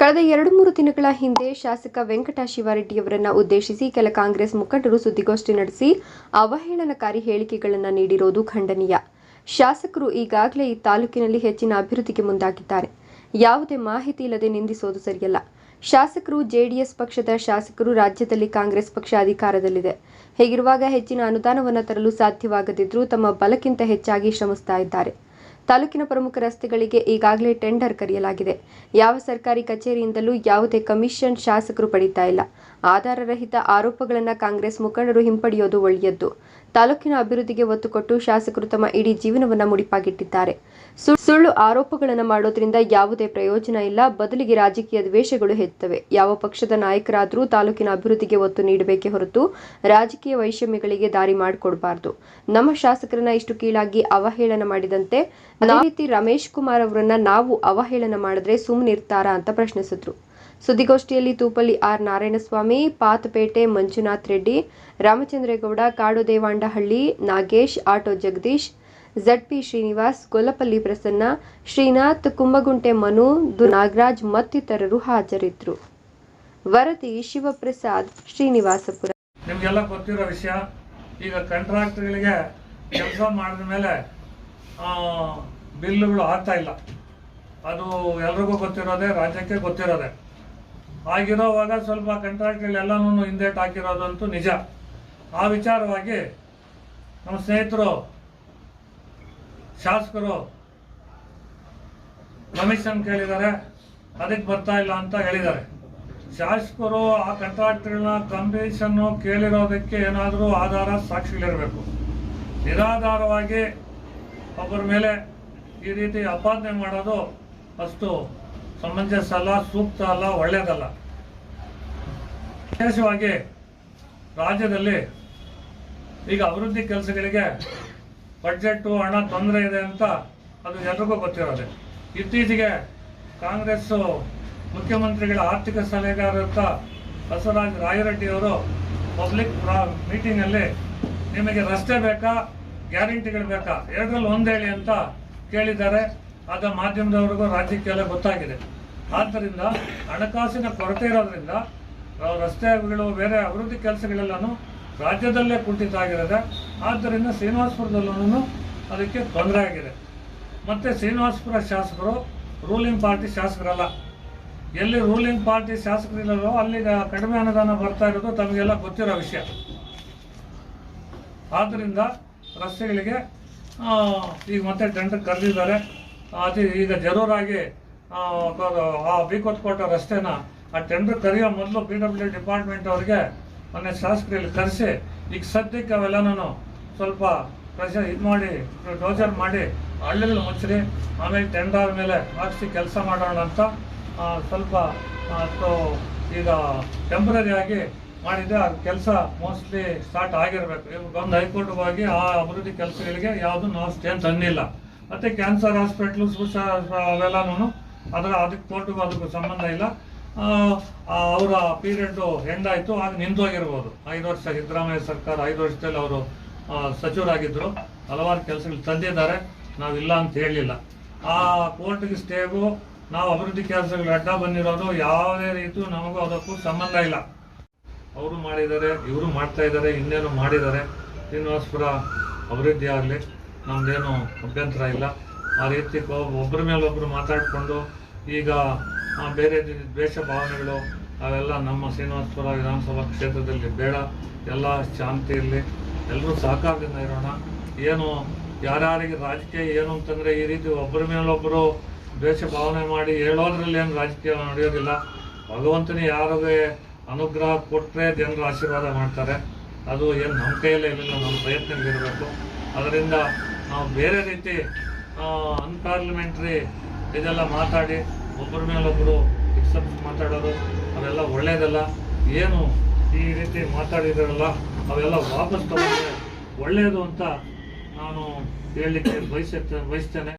ಕಳೆದ ಎರಡು ಮೂರು ದಿನಗಳ ಹಿಂದೆ ಶಾಸಕ ವೆಂಕಟ ಶಿವಾರೆಡ್ಡಿಯವರನ್ನ ಉದ್ದೇಶಿಸಿ ಕೆಲ ಕಾಂಗ್ರೆಸ್ ಮುಖಂಡರು ಸುದ್ದಿಗೋಷ್ಠಿ ನಡೆಸಿ ಅವಹೇಳನಕಾರಿ ಹೇಳಿಕೆಗಳನ್ನು ನೀಡಿರೋದು ಖಂಡನೀಯ. ಶಾಸಕರು ಈಗಾಗಲೇ ಈ ತಾಲೂಕಿನಲ್ಲಿ ಹೆಚ್ಚಿನ ಅಭಿವೃದ್ಧಿಗೆ ಮುಂದಾಗಿದ್ದಾರೆ. ಯಾವುದೇ ಮಾಹಿತಿ ಇಲ್ಲದೆ ನಿಂದಿಸೋದು ಸರಿಯಲ್ಲ. ಶಾಸಕರು ಜೆಡಿಎಸ್ ಪಕ್ಷದ ಶಾಸಕರು ರಾಜ್ಯದಲ್ಲಿ ಕಾಂಗ್ರೆಸ್ ಪಕ್ಷ ಅಧಿಕಾರದಲ್ಲಿದೆ. ಹೀಗಿರುವಾಗ ಹೆಚ್ಚಿನ ಅನುದಾನವನ್ನು ತರಲು ಸಾಧ್ಯವಾಗದಿದ್ದರೂ ತಮ್ಮ ಬಲಕ್ಕಿಂತ ಹೆಚ್ಚಾಗಿ ಶ್ರಮಿಸ್ತಾ ಇದ್ದಾರೆ. ತಾಲೂಕಿನ ಪ್ರಮುಖ ರಸ್ತೆಗಳಿಗೆ ಈಗಾಗಲೇ ಟೆಂಡರ್ ಕರೆಯಲಾಗಿದೆ. ಯಾವ ಸರ್ಕಾರಿ ಕಚೇರಿಯಿಂದಲೂ ಯಾವುದೇ ಕಮಿಷನ್ ಶಾಸಕರು ಪಡೀತಾ ಇಲ್ಲ. ಆಧಾರರಹಿತ ಆರೋಪಗಳನ್ನು ಕಾಂಗ್ರೆಸ್ ಮುಖಂಡರು ಹಿಂಪಡೆಯೋದು ಒಳ್ಳೆಯದ್ದು. ತಾಲೂಕಿನ ಅಭಿವೃದ್ಧಿಗೆ ಒತ್ತು ಕೊಟ್ಟು ಶಾಸಕರು ತಮ್ಮ ಇಡೀ ಜೀವನವನ್ನು ಮುಡಿಪಾಗಿಟ್ಟಿದ್ದಾರೆ. ಸುಳ್ಳು ಆರೋಪಗಳನ್ನು ಮಾಡೋದ್ರಿಂದ ಯಾವುದೇ ಪ್ರಯೋಜನ ಇಲ್ಲ. ಬದಲಿಗೆ ರಾಜಕೀಯ ದ್ವೇಷಗಳು ಹೆಚ್ಚುತ್ತವೆ ಯಾವ ಪಕ್ಷದ ನಾಯಕರಾದರೂ ತಾಲೂಕಿನ ಅಭಿವೃದ್ಧಿಗೆ ಒತ್ತು ನೀಡಬೇಕೇ ಹೊರತು ರಾಜಕೀಯ ವೈಷಮ್ಯಗಳಿಗೆ ದಾರಿ ಮಾಡಿಕೊಡಬಾರದು. ನಮ್ಮ ಶಾಸಕರನ್ನ ಇಷ್ಟು ಕೀಳಾಗಿ ಅವಹೇಳನ ಮಾಡಿದಂತೆ ಅದೇ ರೀತಿ ರಮೇಶ್ ಕುಮಾರ್ ಅವರನ್ನ ನಾವು ಅವಹೇಳನ ಮಾಡಿದ್ರೆ ಸುಮ್ಮನಿರ್ತಾರಾ ಅಂತ ಪ್ರಶ್ನಿಸಿದ್ರು. ಸುದ್ದಿಗೋಷ್ಠಿಯಲ್ಲಿ Thupalli R Narayanaswamy Pathapete Manjunath Reddy Ramachandregowda Kadu Devandahalli Nagesh auto Jagadish ZP Srinivas Gollapalli Prasanna Srinath Kumbagunte Manu ದು ನಾಗರಾಜ್ ಮತ್ತಿತರರು ಹಾಜರಿದ್ದರು ವರದಿ ಶಿವಪ್ರಸಾದ್ ಶ್ರೀನಿವಾಸಪುರ. ನಿಮಗೆಲ್ಲ ಗೊತ್ತಿರೋ ವಿಷಯ ಈಗ ಕಾಂಟ್ರಾಕ್ಟ್ಗಳಿಗೆ ಕೆಲಸ ಮಾಡಿದ ಮೇಲೆ ಬಿಲ್లుಗಳು ಆಗ್ತಾ ಇಲ್ಲ. ಅದು ಎಲ್ರಿಗೂ ಗೊತ್ತಿರೋದೆ, ರಾಜ್ಯಕ್ಕೆ ಗೊತ್ತಿರೋದೆ. ಆಗಿರೋವಾಗ ಸ್ವಲ್ಪ ಕಂಟ್ರಾಕ್ಟ್ಗಳೆಲ್ಲನೂ ಹಿಂದೇಟ್ ಹಾಕಿರೋದಂತೂ ನಿಜ. ಆ ವಿಚಾರವಾಗಿ ನಮ್ಮ ಸ್ನೇಹಿತರು, ಶಾಸಕರು ಕಮಿಷನ್ ಕೇಳಿದ್ದಾರೆ, ಅದಕ್ಕೆ ಬರ್ತಾ ಇಲ್ಲ ಅಂತ ಹೇಳಿದ್ದಾರೆ. ಶಾಸಕರು ಆ ಕಂಟ್ರಾಕ್ಟ್ಗಳನ್ನ ಕಮಿಷನ್ನು ಕೇಳಿರೋದಕ್ಕೆ ಏನಾದರೂ ಆಧಾರ ಸಾಕ್ಷಿಗಳಿರಬೇಕು. ನಿರಾಧಾರವಾಗಿ ಒಬ್ಬರ ಮೇಲೆ ಈ ರೀತಿ ಆಪಾದನೆ ಮಾಡೋದು ಅಷ್ಟು ಸಮಂಜಸ ಅಲ್ಲ, ಸೂಕ್ತ ಅಲ್ಲ ಒಳ್ಳೆಯದಲ್ಲ ವಿಶೇಷವಾಗಿ ರಾಜ್ಯದಲ್ಲಿ ಈಗ ಅಭಿವೃದ್ಧಿ ಕೆಲಸಗಳಿಗೆ ಬಡ್ಜೆಟ್ಟು, ಹಣ ತೊಂದರೆ ಇದೆ ಅಂತ ಅದು ಎಲ್ರಿಗೂ ಗೊತ್ತಿರೋದೆ. ಇತ್ತೀಚೆಗೆ ಕಾಂಗ್ರೆಸ್ ಮುಖ್ಯಮಂತ್ರಿಗಳ ಆರ್ಥಿಕ ಸಲಹೆಗಾರ ಬಸವರಾಜ ರಾಯರೆಡ್ಡಿ ಅವರು ಪಬ್ಲಿಕ್ ಮೀಟಿಂಗಲ್ಲಿ ನಿಮಗೆ ರಸ್ತೆ ಬೇಕಾ? ಗ್ಯಾರಂಟಿಗಳು ಬೇಕಾ? ಎರಡರಲ್ಲಿ ಒಂದು ಹೇಳಿ ಅಂತ ಕೇಳಿದ್ದಾರೆ. ಆದ ಮಾಧ್ಯಮದವರೆಗೂ ರಾಜ್ಯಕ್ಕೆಲ್ಲ ಗೊತ್ತಾಗಿದೆ. ಆದ್ದರಿಂದ ಹಣಕಾಸಿನ ಕೊರತೆ ಇರೋದ್ರಿಂದ ರಸ್ತೆಗಳು, ಬೇರೆ ಅಭಿವೃದ್ಧಿ ಕೆಲಸಗಳೆಲ್ಲನೂ ರಾಜ್ಯದಲ್ಲೇ ಕುಂಠಿತ ಆಗಿರೋದೆ. ಆದ್ದರಿಂದ ಶ್ರೀನಿವಾಸಪುರದಲ್ಲೂ ಅದಕ್ಕೆ ತೊಂದರೆ ಆಗಿದೆ. ಮತ್ತು ಶ್ರೀನಿವಾಸಪುರ ಶಾಸಕರು, ರೂಲಿಂಗ್ ಪಾರ್ಟಿ ಶಾಸಕರಲ್ಲ. ಎಲ್ಲಿ ರೂಲಿಂಗ್ ಪಾರ್ಟಿ ಶಾಸಕರಿಲ್ಲವೋ ಅಲ್ಲಿ ಕಡಿಮೆ ಅನುದಾನ ಬರ್ತಾ ಇರೋದು ತಮಗೆಲ್ಲ ಗೊತ್ತಿರೋ ವಿಷಯ. ಆದ್ದರಿಂದ ರಸ್ತೆಗಳಿಗೆ ಈಗ ಮತ್ತೆ ಟೆಂಡರ್ ಕರೆದಿದ್ದಾರೆ. ಅತಿ ಈಗ ಜರೂರಾಗಿ ಆ, ಬೀಕೊತ್ಕೋಟ ರಸ್ತೆನ ಆ ಟೆಂಡರ್ ಕರೆಯೋ ಮೊದಲು ಪಿ ಡಬ್ಲ್ಯೂ ಡಿಪಾರ್ಟ್ಮೆಂಟ್ ಅವರಿಗೆ ಮೊನ್ನೆ ಶಾಸಕರಲ್ಲಿ ಕರೆಸಿ ಈಗ ಸದ್ಯಕ್ಕೆ ಅವೆಲ್ಲನೂ ಸ್ವಲ್ಪ ಪ್ರೆಷರ್ ಇದು ಮಾಡಿ ಡೋಜರ್ ಮಾಡಿ ಹಳ್ಳಿಗಳು ಮುಚ್ಚಿರಿ ಆಮೇಲೆ ಟೆಂಡರ್ ಮೇಲೆ ಹಾಕಿಸಿ ಕೆಲಸ ಮಾಡೋಣ ಅಂತ ಸ್ವಲ್ಪ ಈಗ ಟೆಂಪ್ರರಿ ಆಗಿ ಮಾಡಿದೆ ಆ ಕೆಲಸ ಮೋಸ್ಟ್ಲಿ ಸ್ಟಾರ್ಟ್ ಆಗಿರಬೇಕು. ಇವಾಗ ಬಂದು ಹೈಕೋರ್ಟ್ ಹೋಗಿ ಆ ಅಭಿವೃದ್ಧಿ ಕೆಲಸಗಳಿಗೆ ಯಾವುದು ನಾವು ಸ್ಟೇನ್ ತಂದಿಲ್ಲ. ಮತ್ತೆ ಕ್ಯಾನ್ಸರ್ ಹಾಸ್ಪಿಟ್ಲು ಅವೆಲ್ಲನೂ ಅದರ ಅದಕ್ಕೆ ಕೋರ್ಟ್ಗೂ ಅದಕ್ಕೂ ಸಂಬಂಧ ಇಲ್ಲ. ಅವರ ಪೀರಿಯಡ್ ಎಂಡ್ ಆಯಿತು ಆಗ ನಿಂತೋಗಿರ್ಬೋದು ಐದು ವರ್ಷ ಸಿದ್ದರಾಮಯ್ಯ ಸರ್ಕಾರ ಐದು ವರ್ಷದಲ್ಲಿ ಅವರು ಸಚಿವರಾಗಿದ್ದರು ಹಲವಾರು ಕೆಲಸಗಳು ತಂದಿದ್ದಾರೆ. ನಾವಿಲ್ಲ ಅಂತ ಹೇಳಲಿಲ್ಲ. ಆ ಕೋರ್ಟ್ಗೆ ಸ್ಟೇಗೂ ನಾವು ಅಭಿವೃದ್ಧಿ ಕೆಲಸಗಳು ಅಡ್ಡ ಬಂದಿರೋದು, ಯಾವುದೇ ರೀತಿ ನಮಗೂ ಅದಕ್ಕೂ ಸಂಬಂಧ ಇಲ್ಲ. ಅವರು ಮಾಡಿದ್ದಾರೆ, ಇವರು ಮಾಡ್ತಾ ಇದ್ದಾರೆ, ಇನ್ನೇನು ಮಾಡಿದ್ದಾರೆ, ಶ್ರೀನಿವಾಸಪುರ ಅಭಿವೃದ್ಧಿ ಆಗಲಿ, ನಮ್ದೇನು ಅಭ್ಯಂತರ ಇಲ್ಲ. ಆ ರೀತಿ ಒಬ್ಬರ ಮೇಲೆ ಒಬ್ಬರು ಮಾತಾಡಿಕೊಂಡು ಈಗ ಬೇರೆ ದ್ವೇಷ ಭಾವನೆಗಳು, ಅವೆಲ್ಲ ನಮ್ಮ ಶ್ರೀನಿವಾಸಪುರ ವಿಧಾನಸಭಾ ಕ್ಷೇತ್ರದಲ್ಲಿ ಬೇಡ. ಎಲ್ಲ ಶಾಂತಿ ಇರಲಿ ಎಲ್ಲರೂ ಸಹಕಾರದಿಂದ ಇರೋಣ. ಏನು, ಯಾರ್ಯಾರಿಗೆ ರಾಜಕೀಯ ಏನು ಅಂತಂದರೆ ಈ ರೀತಿ ಒಬ್ಬರ ಮೇಲೊಬ್ಬರು ದ್ವೇಷ ಭಾವನೆ ಮಾಡಿ ಹೇಳೋದ್ರಲ್ಲಿ ಏನು ರಾಜಕೀಯ ನಡೆಯೋದಿಲ್ಲ. ಭಗವಂತನೇ ಯಾರಿಗೆ ಅನುಗ್ರಹ ಕೊಟ್ಟರೆ ಜನರು ಆಶೀರ್ವಾದ ಮಾಡ್ತಾರೆ. ಅದು ಏನು ನಮ್ಮ ಕೈಯಲ್ಲೇ ಇರಲಿಲ್ಲ ನಮ್ಮ ಪ್ರಯತ್ನಗಳಿರಬೇಕು ಅದರಿಂದ ನಾವು ಬೇರೆ ರೀತಿ ಅನ್ಪಾರ್ಲಿಮೆಂಟ್ರಿ ಇದೆಲ್ಲ ಮಾತಾಡಿ, ಒಬ್ಬರ ಮೇಲೊಬ್ಬರು ಎಕ್ಸೆಪ್ಟ್ ಮಾತಾಡೋದು ಅವೆಲ್ಲ ಒಳ್ಳೆಯದಲ್ಲ ಏನು ಈ ರೀತಿ ಮಾತಾಡಿದಾರಲ್ಲ, ಅವೆಲ್ಲ ವಾಪಸ್ ತಗೊಂಡ್ರೆ ಒಳ್ಳೆಯದು ಅಂತ ನಾನು ಹೇಳಲಿಕ್ಕೆ ಬಯಸುತ್ತೆ, ಬಯಸ್ತೇನೆ.